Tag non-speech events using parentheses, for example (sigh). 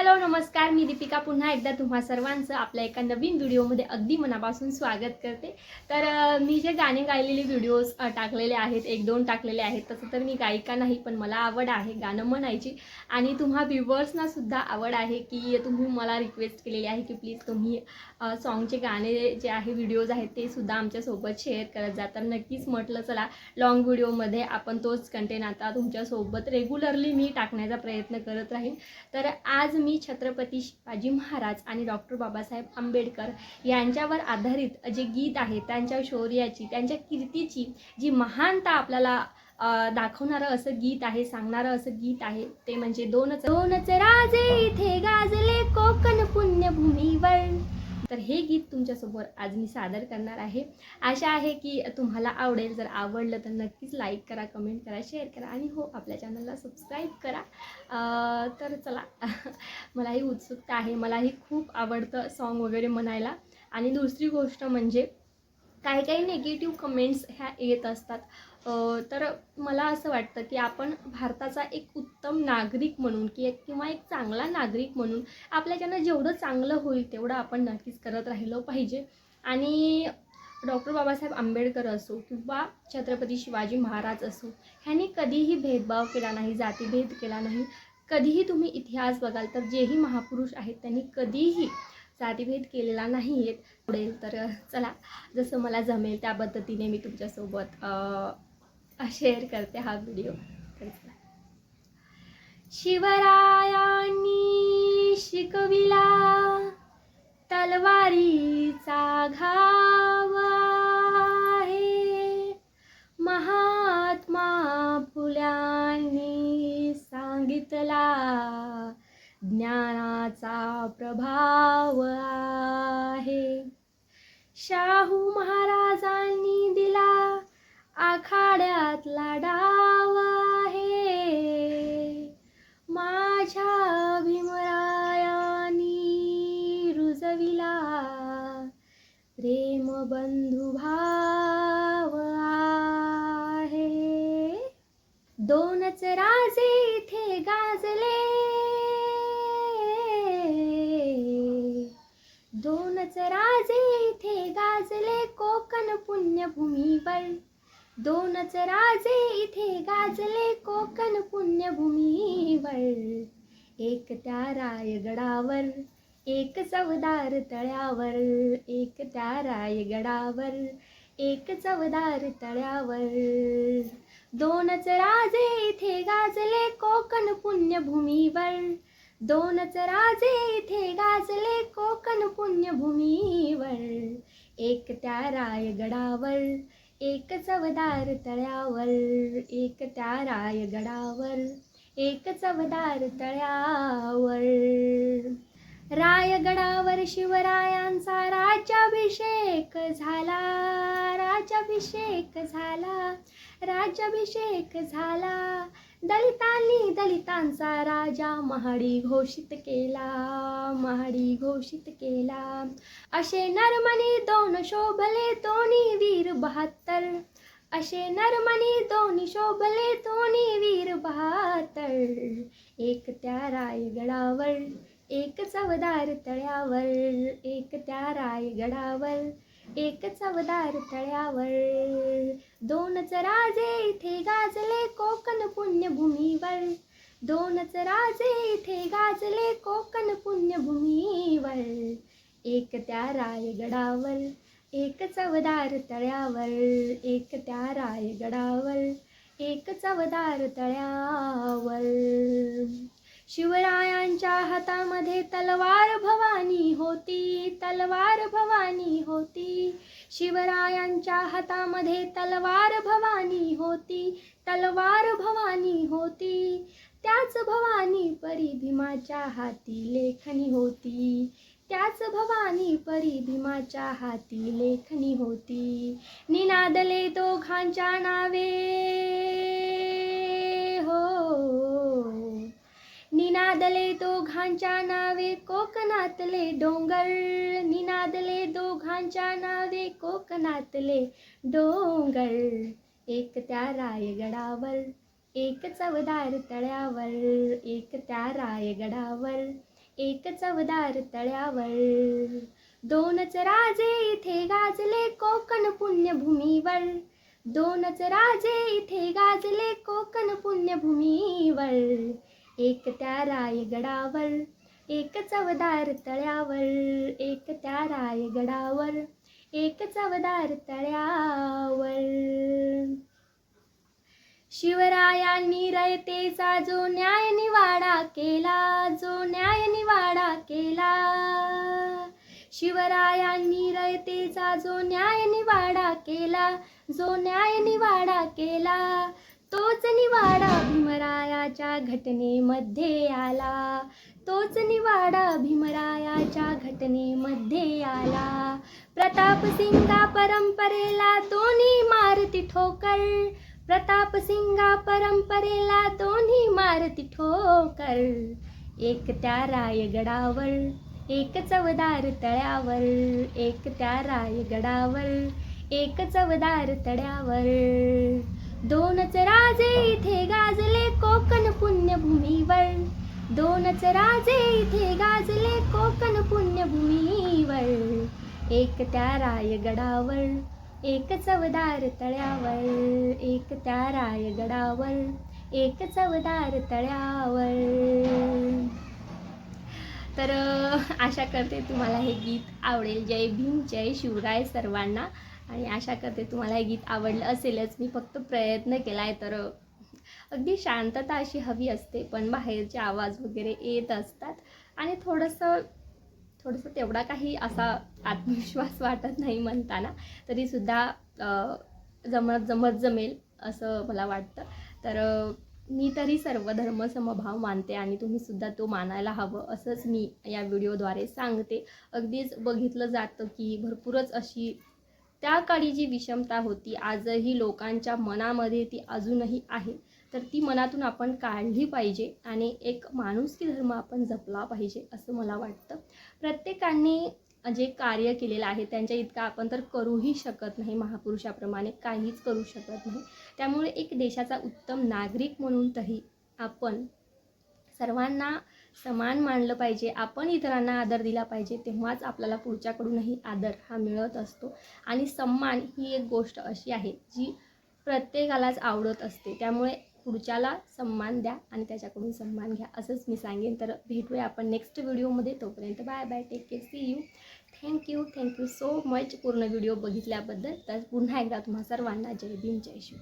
Hello नमस्कार. मी दीपिका. पुन्हा एकदा तुम्हा सर्वांचं आपल्या एका नवीन व्हिडिओमध्ये अगदी मनापासून स्वागत करते. तर मी जे गाणे गायलेले व्हिडिओज टाकलेले आहेत एक दोन टाकलेले आहेत तसं तर मी गायिका नाही पण मला आवड आहे गाणं म्हणायची. आणि तुम्हा व्ह्युअर्सना सुद्धा आवड आहे की तुम्ही मला रिक्वेस्ट केलेली आहे की प्लीज तुम्ही सॉन्गचे गाणे जे आहे व्हिडिओज आहेत ते सुद्धा आमच्यासोबत शेअर करत जा. तर नक्कीच म्हटलं चला लॉंग व्हिडिओमध्ये आपण तोच कंटेंट आता तुमच्यासोबत रेग्युलरली मी टाकण्याचा प्रयत्न करत राहीन. तर आज मी छत्रपती शिवाजी महाराज आणि डॉक्टर बाबासाहेब आंबेडकर यांच्यावर आधारित जे गीत आहे त्यांच्या शौर्याची त्यांच्या कीर्तीची जी महानता आपल्याला दाखवणारं असं गीत आहे सांगणारं असं गीत आहे ते म्हणजे दोनच दोनच राजे इथे गाजले कोकण पुण्यभूमीवर. तर हे गीत तुमच्यासमोर आज मी सादर करणार आहे. आशा आहे की तुम्हाला आवडेल. जर आवडलं तर नक्कीच लाईक करा कमेंट करा शेअर करा आणि हो आपल्या चॅनलला सबस्क्राईब करा. तर चला (laughs) मलाही उत्सुकता आहे. मलाही खूप आवडतं सॉन्ग वगैरे म्हणायला. आणि दुसरी गोष्ट म्हणजे काही काही निगेटिव्ह कमेंट्स ह्या येत असतात. तर मला असं वाटतं की आपण भारताचा एक उत्तम नागरिक म्हणून की एक किंवा एक चांगला नागरिक म्हणून आपल्याच्यानं जेवढं चांगलं होईल तेवढं आपण नक्कीच करत राहिलं पाहिजे. आणि डॉक्टर बाबासाहेब आंबेडकर असो किंवा छत्रपती शिवाजी महाराज असो ह्यांनी कधीही भेदभाव केला नाही जातीभेद केला नाही. कधीही तुम्ही इतिहास बघाल तर जेही महापुरुष आहेत त्यांनी कधीही जातीभेद केलेला नाही आहेत. पुढेल तर चला जसं मला जमेल त्या पद्धतीने मी तुमच्यासोबत शेअर करते हा व्हिडिओ शिवरायांनी शिकविला तलवारीचा घाव आहे. महात्मा फुल्यांनी सांगितला ज्ञानाचा प्रभाव आहे. शाहू महाराजांनी दिला आखाड्यातला डाव आहे. माझ्या भीमरायांनी रुजविला प्रेम बंधू भाव आहे. दोनच राजे इथे गाजले. दोनच राजे इथे गाजले कोकण पुण्यभूमीवर. दोनच राजे इथे गाजले कोकण पुण्यभूमीवर. एक त्या रायगडावर एक चवदार तळ्यावर एक त्या रायगडावर एक चवदार तळ्यावर. दोनच राजे इथे गाजले कोकण पुण्यभूमीवर. दोनच राजे इथे गाजले कोकण पुण्यभूमीवर. एक त्या रायगडावर एक चवदार तळ्यावर एक त्या रायगडावर एक चवदार तळ्यावर रायगडावर शिवरायांचा राज्याभिषेक झाला राज्याभिषेक झाला राज्याभिषेक झाला. दलितांनी दलितांचा राजा महाडी घोषित केला महाडी घोषित केला. असे नरमणी दोन शोभले दोन्ही वीर बहात्तर. असे नरमणी दोन्ही शोभले दोन्ही वीर बहात्तर. एक त्या रायगडावर एक चवदार तळ्यावर एक त्या रायगडावर. एक चवदार तळ्यावर. दोनच राजे इथे गाजले कोकण पुण्यभूमीवर. दोनच राजे इथे गाजले कोकण पुण्यभूमीवर. एक त्या रायगडावर एक चवदार तळ्यावर. एक त्या रायगडावर एक चवदार तळ्यावर. शिवरायांच्या हातामध्ये तलवार भवानी होती तलवार भवानी होती. शिवरायांच्या हातामध्ये तलवार भवानी होती तलवार भवानी होती. त्याच भवानी परी भीमाच्या हाती लेखणी होती. त्याच भवानी परी भीमाच्या हाती लेखणी होती. निनादले दोघांच्या नावे हो निनादले दोघांच्या नावे कोकणातले डोंगर निनादले दोघांच्या नावे कोकणातले डोंगर. एक त्या रायगडावर एक चवदार तळ्यावर एक त्या रायगडावर एक चवदार तळ्यावर. दोनच राजे इथे गाजले कोकण पुण्यभूमीवर. दोनच राजे इथे गाजले कोकण पुण्यभूमीवर. एक त्या रायगडावर एक चवदार तळ्यावर एक त्या रायगडावर एक चवदार तळ्यावर. शिवरायांनी रयतेचा जो न्याय निवाडा केला जो न्याय निवाडा केला. शिवरायांनी रयतेचा जो न्याय निवाडा केला जो न्याय निवाडा केला तोच निवाडा भीमरायाच्या घटनेमध्ये आला. तोच निवाडा भीमरायाच्या घटनेमध्ये आला. प्रताप सिंगा परंपरेला दोन्ही मारती ठोकर. प्रताप सिंगा परंपरेला दोन्ही मारती ठोकर. एक त्या रायगडावर एक चवदार तळ्यावर एक त्या रायगडावर एक चवदार तळ्यावर. दोनच राजे इथे गाजले दोनच राजे इथे गाजले कोकण पुण्यभूमीवर. एक त्या रायगडावर एक चवदार तळ्यावर. एक त्या रायगडावर एक चवदार तळ्यावर. तर आशा करते तुम्हाला हे गीत आवडेल. जय भीम जय शिवराय सर्वांना. आणि आशा करते तुम्हाला हे गीत आवडलं असेलच. मी फक्त प्रयत्न केला आहे तर अगदी शांतता अशी हवी असते पण बाहेरचे आवाज वगैरे येत असतात. आणि थोडंसं थोडंसं तेवढा काही असा आत्मविश्वास (laughs) वाटत नाही म्हणताना तरीसुद्धा जमत जमत जमेल असं मला वाटतं. तर मी तरी सर्व धर्म समभाव मानते आणि तुम्हीसुद्धा तो मानायला हवं असंच मी या व्हिडिओद्वारे सांगते. अगदीच बघितलं जातं की भरपूरच अशी त्या काळी जी विषमता होती आजही लोकांच्या मनामध्ये ती अजूनही आहे. तर ती मनातून आपण काढली पाहिजे आणि एक माणुसकी धर्म आपण जपला पाहिजे असं मला वाटतं. प्रत्येकाने जे कार्य केलेलं आहे त्यांच्या इतका आपण तर करूही शकत नाही महापुरुषाप्रमाणे काहीच करू शकत नाही. त्यामुळे एक देशाचा उत्तम नागरिक म्हणून तरी आपण सर्वांना समान मानलं पाहिजे आपण इतरांना आदर दिला पाहिजे तेव्हाच आपल्याला पुढच्याकडूनही आदर हा मिळत असतो. आणि सन्मान ही एक गोष्ट अशी आहे जी प्रत्येकालाच आवडत असते. त्यामुळे पुढच्याला सन्मान द्या आणि त्याच्याकडून सन्मान घ्या असंच मी सांगेन. तर भेटूया आपण नेक्स्ट व्हिडिओमध्ये तोपर्यंत bye bye take care see you thank you thank you so much पूर्ण व्हिडिओ बघितल्याबद्दल. तर पुन्हा एकदा तुम्हा सर्वांना जय भीम जय शिव.